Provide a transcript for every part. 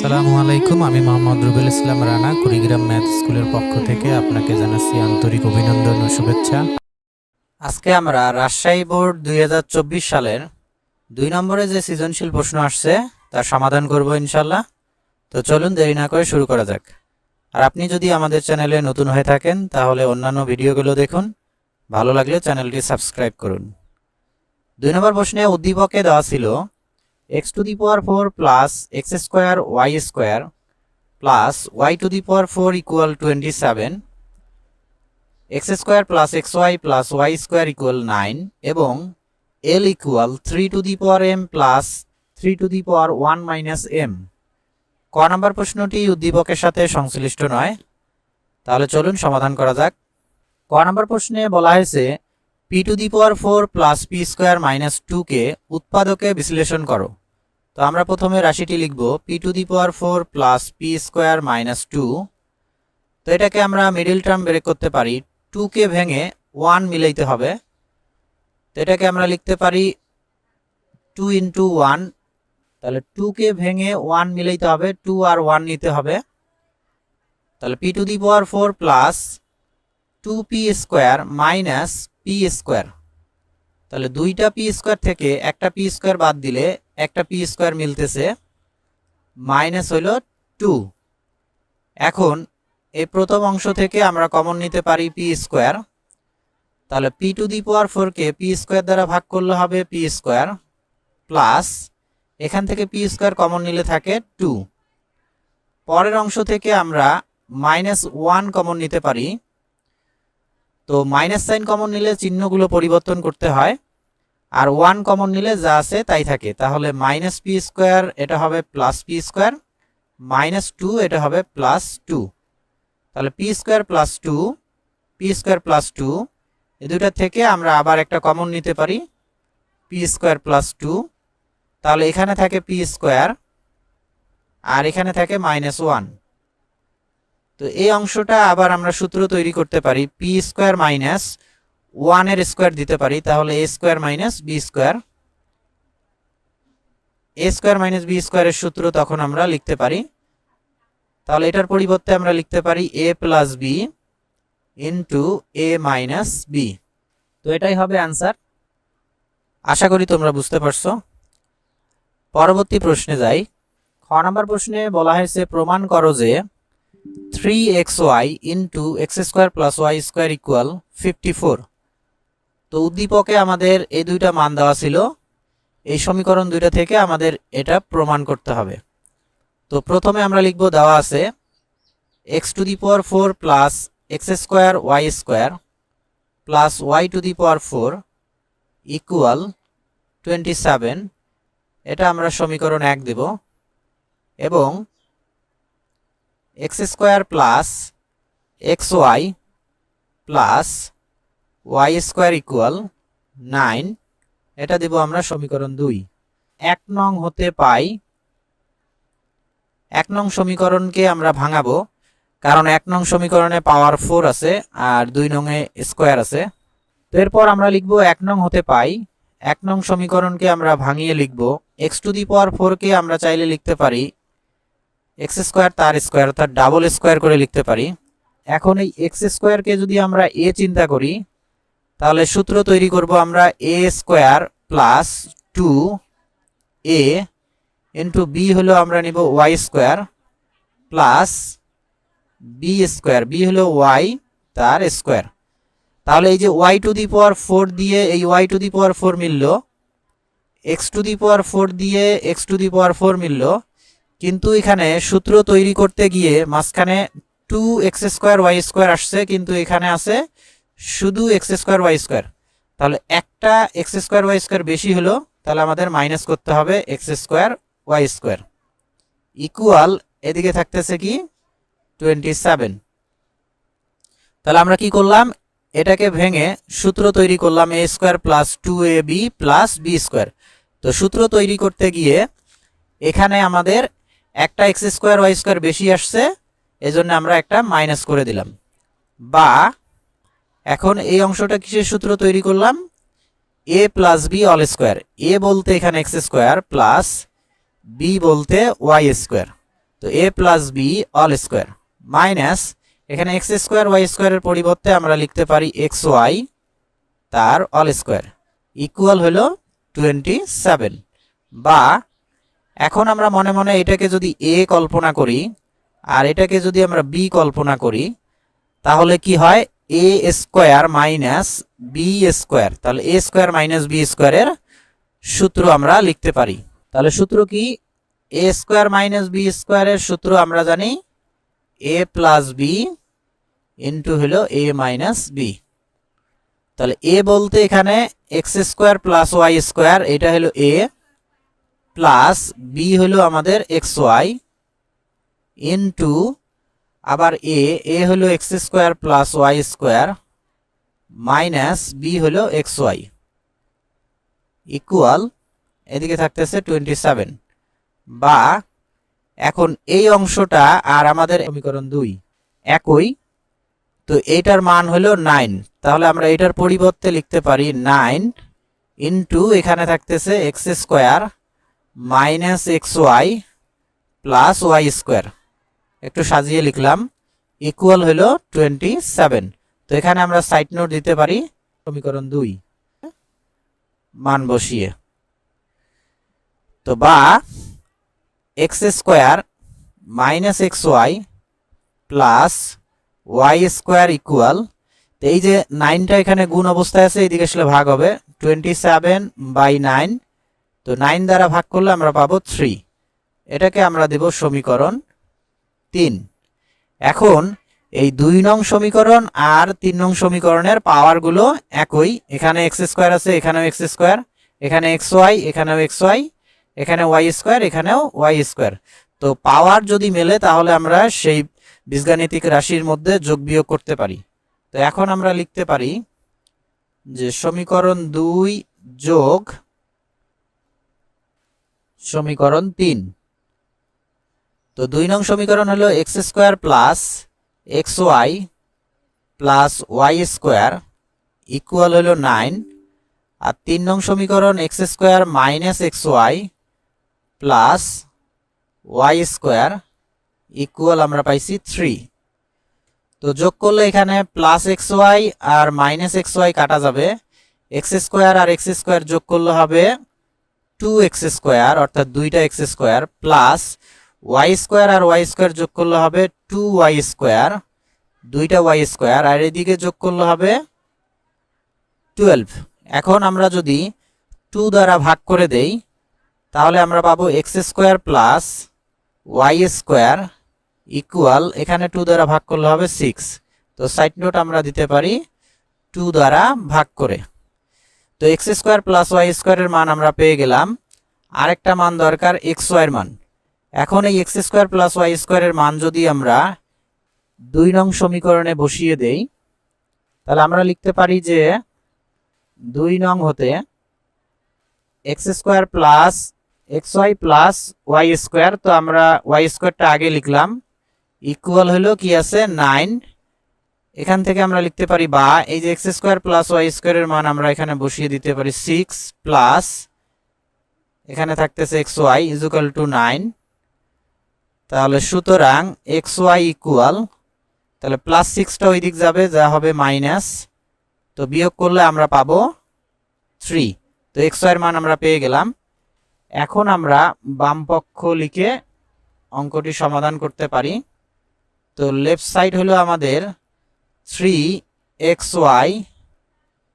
আসসালামু আলাইকুম, আমি মোহাম্মদ রুবেল ইসলাম রানা, কুড়িগ্রাম ম্যাথ স্কুলের পক্ষ থেকে আপনাকে জানাচ্ছি আন্তরিক অভিনন্দন ও শুভেচ্ছা। আজকে আমরা রাজশাহী বোর্ড দুই হাজার চব্বিশ সালের দুই নম্বরে যে সৃজনশীল প্রশ্ন আসছে, তার সমাধান করব ইনশাল্লাহ তো চলুন দেরি না করে শুরু করা যাক। আর আপনি যদি আমাদের চ্যানেলে নতুন হয়ে থাকেন, তাহলে অন্যান্য ভিডিওগুলো দেখুন। ভালো লাগলে চ্যানেলটি সাবস্ক্রাইব করুন। দুই নম্বর প্রশ্নে উদ্দীপকে দেওয়া ছিল X to the power four plus X square Y square plus Y to the power four equal twenty seven X square plus X Y plus Y square equal nine এবং L equal three to the power M plus three to the power one minus M ক নম্বর প্রশ্নটি উদ্দীপকের সাথে সংশ্লিষ্ট নয়। তাহলে চলুন সমাধান করা যাক। ক নম্বর প্রশ্নে বলা হয়েছে P to the power four plus P square minus টুকে উৎপাদকে বিশ্লেষণ করো। তো আমরা প্রথমে রাশিটি লিখব P to the power four plus P square minus two তো এটাকে আমরা মিডিল টার্ম বের করতে পারি। টুকে ভেঙে ওয়ান মিলাইতে হবে। তো এটাকে আমরা লিখতে পারি টু ইন্টু ওয়ান তাহলে টুকে ভেঙে ওয়ান মিলাইতে হবে। টু আর ওয়ান নিতে হবে। তাহলে P to the power four plus two P square minus P square তাহলে দুইটা পি স্কোয়ার থেকে একটা পি স্কোয়ার বাদ দিলে একটা পি স্কোয়ার মিলতেছে মাইনাস হইল টু এখন এই প্রথম অংশ থেকে আমরা কমন নিতে পারি পি স্কোয়ার তাহলে পি টু দি পাওয়ার ফোরকে পি স্কোয়ার দ্বারা ভাগ করলে হবে পি স্কোয়ার প্লাস এখান থেকে পি স্কোয়ার কমন নিলে থাকে টু পরের অংশ থেকে আমরা মাইনাস ওয়ান কমন নিতে পারি। তো মাইনাস সাইন কমন নিলে চিহ্নগুলো পরিবর্তন করতে হয়। আর ওয়ান কমন নিলে যা আছে তাই থাকে। তাহলে মাইনাস পি স্কোয়ার এটা হবে plus P square minus two এটা হবে প্লাস টু তাহলে P square plus two P square plus two এ দুটা থেকে আমরা আবার একটা কমন নিতে পারি পি স্কোয়ার প্লাস টু তাহলে এখানে থাকে পি স্কোয়ার আর এখানে থাকে মাইনাস ওয়ান তো এই অংশটা আবার আমরা সূত্র তৈরি করতে পারি পি স্কোয়ার মাইনাস ওয়ানের স্কোয়ার দিতে পারি, তাহলে A square minus B square A square minus B স্কোয়ারের সূত্র তখন আমরা লিখতে পারি, তাহলে এটার পরিবর্তে আমরা লিখতে পারি A plus B into A minus B তো এটাই হবে আনসার আশা করি তোমরা বুঝতে পারছ। পরবর্তী প্রশ্নে যাই। খ নম্বর প্রশ্নে বলা হয়েছে, প্রমাণ করো যে three X Y into X square plus Y square equal fifty four তো উদ্দীপকে আমাদের এই দুইটা মান দেওয়া ছিল। এই সমীকরণ দুইটা থেকে আমাদের এটা প্রমাণ করতে হবে। তো প্রথমে আমরা লিখব দেওয়া আছে X to the power four plus X square Y square plus Y to the power four equal twenty seven এটা আমরা সমীকরণ এক দেব। এবং X square plus X Y plus Y square equal nine এটা দেব আমরা সমীকরণ দুই। এক নং হতে পাই, এক নং সমীকরণকে আমরা ভাঙাবো, কারণ এক নং সমীকরণে পাওয়ার ফোর আছে আর দুই নংয়ে স্কোয়ার আছে। তো এরপর আমরা লিখব এক নং হতে পাই, এক নং সমীকরণকে আমরা ভাঙিয়ে লিখব। এক্স টু দি পাওয়ার ফোরকে আমরা চাইলে লিখতে পারি এক্স স্কোয়ার তার স্কোয়ার অর্থাৎ ডাবল স্কোয়ার করে লিখতে পারি। এখন এই এক্স স্কোয়ারকে যদি আমরা এ চিন্তা করি, তাহলে সূত্র তৈরি করব আমরা a square plus two a into b হলো আমরা নিব y square plus b square. B হলো ওয়াই তার স্কোয়ার। তাহলে এই যে y to the power four দিয়ে এই y to the power four মিলল, x to the power four দিয়ে x to the power four মিলল কিন্তু এখানে সূত্র তৈরি করতে গিয়ে মাঝখানে two x square y square আসছে, কিন্তু এখানে আছে শুধু এক্স স্কোয়ার ওয়াই স্কোয়ার তাহলে একটা এক্স স্কোয়ার ওয়াই স্কোয়ার বেশি হলো, তাহলে আমাদের মাইনাস করতে হবে x square y square equal এদিকে থাকতেছে কি? টোয়েন্টি সেভেন তাহলে আমরা কি করলাম? এটাকে ভেঙে সূত্র তৈরি করলাম a square plus two a b plus b square তো সূত্র তৈরি করতে গিয়ে এখানে আমাদের একটা এক্স স্কোয়ার ওয়াই স্কোয়ার বেশি আসছে, এজন্য আমরা একটা মাইনাস করে দিলাম। বা, এখন এই অংশটা কিসের সূত্র তৈরি করলাম? A plus b all square a বলতে এখানে এক্স স্কোয়ার প্লাস বি বলতে ওয়াই স্কোয়ার। তো a plus b all square minus এখানে এক্স স্কোয়ার ওয়াই স্কোয়ারের পরিবর্তে আমরা লিখতে পারি এক্স ওয়াই তার অল স্কোয়ার ইকুয়াল হলো টোয়েন্টি সেভেন বা এখন আমরা মনে মনে এটাকে যদি এ কল্পনা করি, আর এটাকে যদি আমরা বি কল্পনা করি, তাহলে কি হয়? A square minus b square. তাহলে এ স্কোয়ার মাইনাস বি স্কোয়ারের সূত্র আমরা লিখতে পারি। তাহলে সূত্র কি? এ স্কোয়ার মাইনাস বি স্কোয়ারের সূত্র আমরা জানি এ প্লাস বি ইন্টু হলো এ মাইনাস বি। তাহলে এ বলতে এখানে x square plus y square, এটা হলো এ। প্লাস বি হলো আমাদের এক্স ওয়াই ইন্টু আবার এ এ হলো x square plus y square minus b হলো এক্স ওয়াই ইকুয়াল এদিকে থাকতেছে টোয়েন্টি সেভেন বা এখন এই অংশটা আর আমাদের সমীকরণ দুই, একই। তো এইটার মান হলো নাইন তাহলে আমরা এটার পরিবর্তে লিখতে পারি নাইন ইন্টু এখানে থাকতেছে x square minus x y plus y square একটু সাজিয়ে লিখলাম ইকুয়াল হলো টোয়েন্টি সেভেন তো এখানে আমরা সাইড নোট দিতে পারি, সমীকরণ দুই। মান বসিয়ে। তো বা x square minus x y plus y square equal এই যে নাইনটা এখানে গুণ অবস্থায় আছে এইদিকে আসলে ভাগ হবে। টোয়েন্টি সেভেন বাই নাইন তো নাইন দ্বারা ভাগ করলে আমরা পাবো থ্রি। এটাকে আমরা দেব সমীকরণ তিন। এখন এই দুই নং সমীকরণ আর তিন নং সমীকরণের পাওয়ারগুলো একই। এখানে এক্স স্কোয়ার আছে, এখানেও এক্স স্কোয়ার, এখানে এক্স ওয়াই, এখানেও এক্স ওয়াই, এখানে ওয়াই স্কোয়ার, এখানেও ওয়াই স্কোয়ার। তো পাওয়ার যদি মেলে তাহলে আমরা সেই বীজগাণিতিক রাশির মধ্যে যোগ বিয়োগ করতে পারি। তো এখন আমরা লিখতে পারি যে সমীকরণ দুই যোগ সমীকরণ তিন। তো দুই নং সমীকরণ হলো x square plus x y plus y square equal হলো নাইন। আর তিন নং সমীকরণ x square minus x y plus y square equal আমরা পাইছি থ্রি। তো যোগ করলে এখানে প্লাস এক্স ওয়াই আর মাইনাস এক্স ওয়াই কাটা যাবে। এক্স স্কোয়ার আর এক্স স্কোয়ার যোগ করলে হবে টু এক্স স্কোয়ার অর্থাৎ দুইটা x square plus y square আর ওয়াই স্কোয়ার যোগ করলে হবে টু ওয়াই স্কোয়ার দুইটা ওয়াই স্কোয়ার আর এদিকে যোগ করলে হবে টুয়েলভ এখন আমরা যদি টু দ্বারা ভাগ করে দেই, তাহলে আমরা পাবো x square plus y square equal এখানে টু দ্বারা ভাগ করলে হবে সিক্স তো সাইড নোট আমরা দিতে পারি টু দ্বারা ভাগ করে। তো এক্স স্কোয়ার প্লাস ওয়াই স্কোয়ারের মান আমরা পেয়ে গেলাম। আরেকটা মান দরকার এক্স ওয়াইয়ের মান। এখন এই এক্স স্কোয়ার প্লাস ওয়াই স্কোয়ারের মান যদি আমরা দুই নং সমীকরণে বসিয়ে দেই, তাহলে আমরা লিখতে পারি যে দুই নং হতে x square plus x y plus y square. তো আমরা ওয়াই স্কোয়ারটা আগে লিখলাম। ইকুয়াল হলো কি আছে? নাইন এখান থেকে আমরা লিখতে পারি বা এই যে এক্স স্কোয়ার প্লাস ওয়াই স্কোয়ারের মান আমরা এখানে বসিয়ে দিতে পারি সিক্স প্লাস এখানে থাকতেছে x y equal to nine তাহলে সুতরাং এক্স ওয়াই ইকুয়াল তাহলে প্লাস সিক্সটা ওই দিক যাবে, যা হবে মাইনাস তো বিয়োগ করলে আমরা পাবো থ্রি তো এক্স ওয়াইয়ের মান আমরা পেয়ে গেলাম। এখন আমরা বাম পক্ষ লিখে অঙ্কটি সমাধান করতে পারি। তো লেফট সাইড হলো আমাদের three x y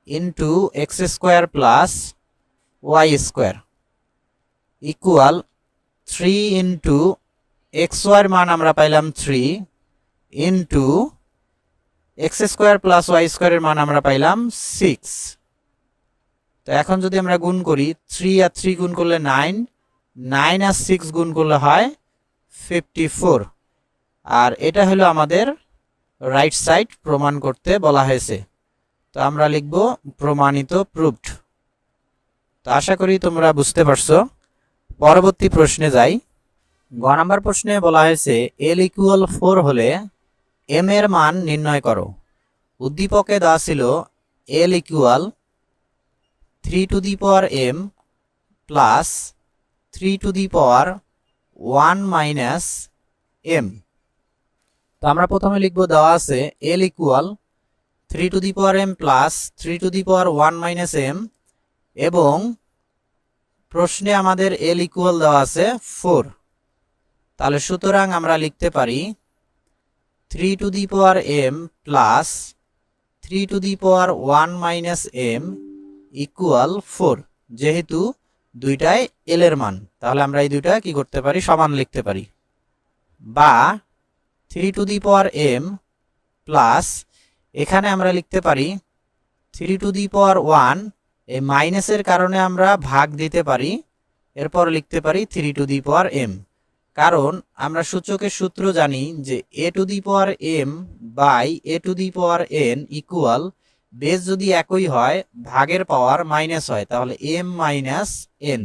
into x square plus y square equal three into x ওয়াইয়ের মান আমরা পাইলাম three into x square plus y স্কোয়ারের মান আমরা পাইলাম সিক্স তো এখন যদি আমরা গুণ করি থ্রি আর থ্রি গুণ করলে নাইন নাইন আর সিক্স গুণ করলে হয় ফিফটি ফোর আর এটা হলো আমাদের রাইট সাইড প্রমাণ করতে বলা হয়েছে। তো আমরা লিখব প্রমাণিত প্রুভড তো আশা করি তোমরা বুঝতে পারছ। পরবর্তী প্রশ্নে যাই। গ নাম্বার প্রশ্নে বলা হয়েছে এল ইকুয়াল ফোর হলে এম এর মান নির্ণয় করো। উদ্দীপকে দেওয়া ছিল L equal three to the power M plus three to the power one minus M আমরা প্রথমে লিখব দেওয়া আছে L equal three to the power M plus three to the power one minus M এবং প্রশ্নে আমাদের এল ইকুয়াল দেওয়া আছে ফোর তাহলে সুতরাং আমরা লিখতে পারি three to the power M plus three to the power one minus M equal four যেহেতু দুইটাই এল এর মান, তাহলে আমরা এই দুইটা কি করতে পারি? সমান লিখতে পারি। বা three to the power M plus, এখানে আমরা লিখতে পারি three to the power one, এই মাইনাসের কারণে আমরা ভাগ দিতে পারি, এরপর লিখতে পারি three to the power M. কারণ আমরা সূচকের সূত্র জানি যে a to the power m by a to the power n equal base যদি একই হয়, ভাগের পাওয়ার মাইনাস হয়, তাহলে এম মাইনাস এন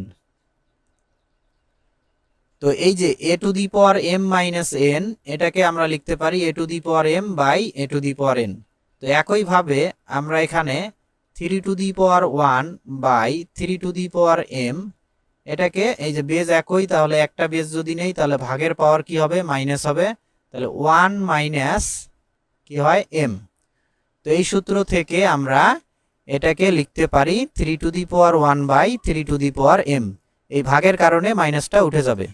তো এই যে a to the power m minus n এটাকে আমরা লিখতে পারি a to the power m by a to the power n তো একইভাবে আমরা এখানে three to the power one by three to the power m এটাকে এই যে বেজ একই, তাহলে একটা বেজ যদি নেই, তাহলে ভাগের পাওয়ার কি হবে? মাইনাস হবে। তাহলে ওয়ান মাইনাস কি হয়? এম তো এই সূত্র থেকে আমরা এটাকে লিখতে পারি three to the power one by three to the power m এই ভাগের কারণে মাইনাসটা উঠে যাবে।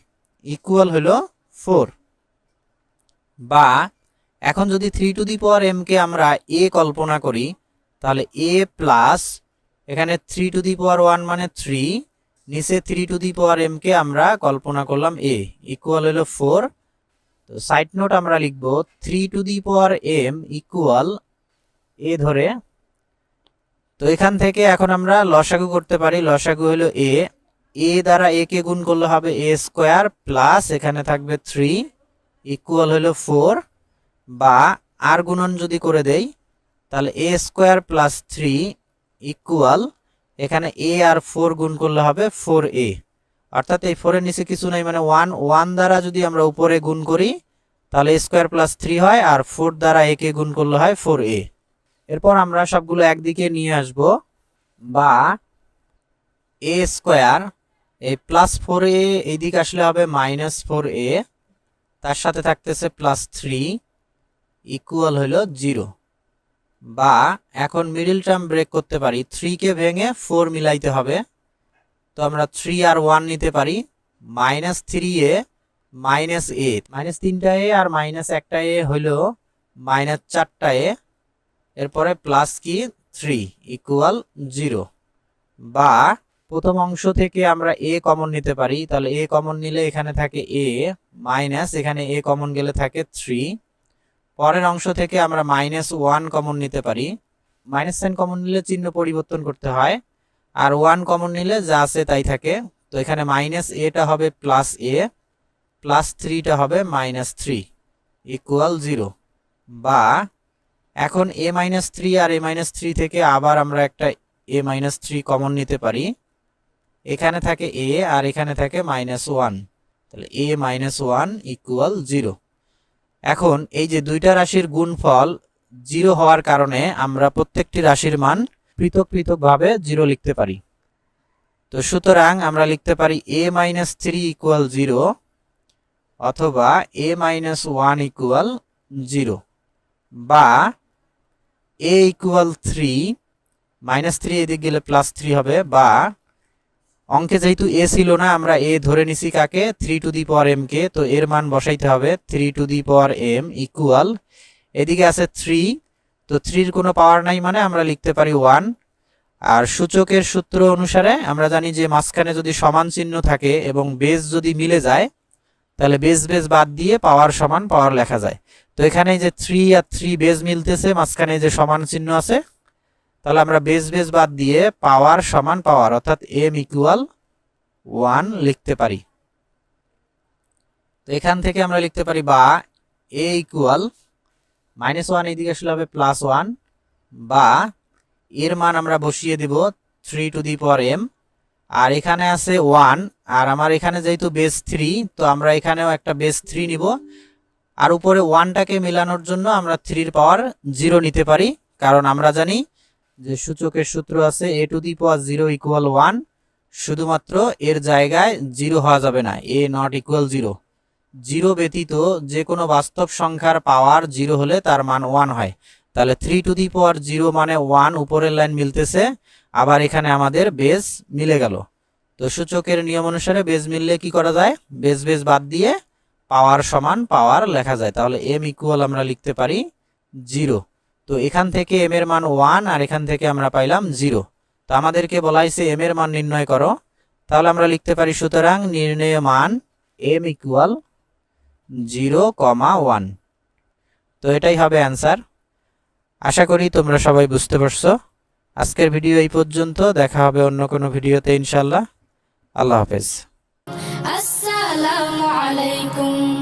ইকুয়াল হলো ফোর বা এখন যদি three to the power m কে আমরা এ কল্পনা করি, তাহলে এ প্লাস এখানে three to the power one মানে থ্রি নিচে three to the power m কে আমরা কল্পনা করলাম এ ইকুয়াল হলো ফোর তো সাইড নোট আমরা লিখব three to the power m equal a ধরে, তো এখান থেকে এখন আমরা লসাগু করতে পারি, লসাগু হলো এ এ দ্বারা এ কে গুণ করলে হবে এ স্কোয়ার প্লাস এখানে থাকবে থ্রি ইকুয়াল হলো ফোর বা আর গুণন যদি করে দেই, তাহলে a square plus three equal এখানে এ আর ফোর গুণ করলে হবে ফোর এ অর্থাৎ এই ফোরের নিচে কিছু নাই মানে ওয়ান ওয়ান দ্বারা যদি আমরা উপরে গুণ করি, তাহলে স্কোয়ার প্লাস থ্রি হয়, আর ফোর দ্বারা এ কে গুণ করলে হয় ফোর এ এরপর আমরা সবগুলো একদিকে নিয়ে আসব, বা এ স্কোয়ার এই প্লাস ফোর এ এইদিকে আসলে হবে মাইনাস ফোর এ, তার সাথে থাকতেছে প্লাস থ্রি ইকুয়াল হলো জিরো বা এখন মিডিল টার্ম ব্রেক করতে পারি থ্রিকে ভেঙে ফোর মিলাইতে হবে, তো আমরা থ্রি আর ওয়ান নিতে পারি minus three a minus a minus তিনটা এ আর মাইনাস একটা এ হইল মাইনাস চারটা এ, এরপরে প্লাস কি? থ্রি ইকুয়াল জিরো বা প্রথম অংশ থেকে আমরা এ কমন নিতে পারি, তাহলে এ কমন নিলে এখানে থাকে এ মাইনাস এখানে এ কমন গেলে থাকে থ্রি পরের অংশ থেকে আমরা মাইনাস ওয়ান কমন নিতে পারি। মাইনাস সাইন কমন নিলে চিহ্ন পরিবর্তন করতে হয়, আর ওয়ান কমন নিলে যা আছে তাই থাকে। তো এখানে মাইনাস এটা হবে প্লাস এ প্লাস থ্রিটা হবে মাইনাস থ্রি ইকুয়াল জিরো বা এখন এ মাইনাস থ্রি আর এ মাইনাস থ্রি থেকে আবার আমরা একটা এ মাইনাস থ্রি কমন নিতে পারি। এখানে থাকে এ আর এখানে থাকে মাইনাস ওয়ান তাহলে a minus one equal zero এখন এই যে দুইটা রাশির গুণফল জিরো হওয়ার কারণে আমরা প্রত্যেকটি রাশির মান পৃথক পৃথকভাবে জিরো লিখতে পারি। তো সুতরাং আমরা লিখতে পারি a minus three equal zero অথবা a minus one equal zero বা a equal three minus three এদিক গেলে প্লাস থ্রি হবে বা অঙ্কে যেহেতু এ ছিল না, আমরা এ ধরে নিছি কাকে? Three to the power m কে। তো এর মান বসাইতে হবে। Three to the power m equal এদিকে আছে থ্রি তো থ্রির কোনো পাওয়ার নাই মানে আমরা লিখতে পারি ওয়ান আর সূচকের সূত্র অনুসারে আমরা জানি যে মাঝখানে যদি সমান চিহ্ন থাকে এবং বেস যদি মিলে যায়, তাহলে বেস বেস বাদ দিয়ে পাওয়ার সমান পাওয়ার লেখা যায়। তো এখানে যে থ্রি আর থ্রি বেস মিলতেছে, মাঝখানে যে সমান চিহ্ন আছে তাহলে আমরা বেস বেস বাদ দিয়ে পাওয়ার সমান পাওয়ার, অর্থাৎ এম ইকুয়াল ওয়ান লিখতে পারি। তো এখান থেকে আমরা লিখতে পারি বা এ ইকুয়াল মাইনাস ওয়ান এইদিকে আসলে হবে প্লাস ওয়ান বা এর মান আমরা বসিয়ে দিব three to the power m আর এখানে আছে ওয়ান আর আমার এখানে যেহেতু বেস থ্রি তো আমরা এখানেও একটা বেস থ্রি নিব। আর উপরে ওয়ানটাকে মেলানোর জন্য আমরা থ্রির পাওয়ার জিরো নিতে পারি, কারণ আমরা জানি যে সূচকের সূত্র আছে a to the power zero equal one শুধুমাত্র এর জায়গায় জিরো হওয়া যাবে না a not equal zero zero ব্যতীত যে কোনো বাস্তব সংখ্যার পাওয়ার জিরো হলে তার মান ওয়ান হয়। তাহলে three to the power zero মানে ওয়ান উপরের লাইন মিলতেছে, আবার এখানে আমাদের বেজ মিলে গেল। তো সূচকের নিয়ম অনুসারে বেজ মিললে কি করা যায়? বেজ বেজ বাদ দিয়ে পাওয়ার সমান পাওয়ার লেখা যায়। তাহলে এম ইকুয়াল আমরা লিখতে পারি জিরো তো এখান থেকে এম এর মান ওয়ান আর এখান থেকে আমরা পাইলাম জিরো তো আমাদেরকে বলাইছে এম এর মান নির্ণয় করো। তাহলে আমরা লিখতে পারি সুতরাং নির্ণয় মান m equal zero comma one তো এটাই হবে অ্যান্সার আশা করি তোমরা সবাই বুঝতে পারছ। আজকের ভিডিও এই পর্যন্ত। দেখা হবে অন্য কোনো ভিডিওতে ইনশাল্লাহ আল্লাহ হাফেজ। আসসালামু আলাইকুম।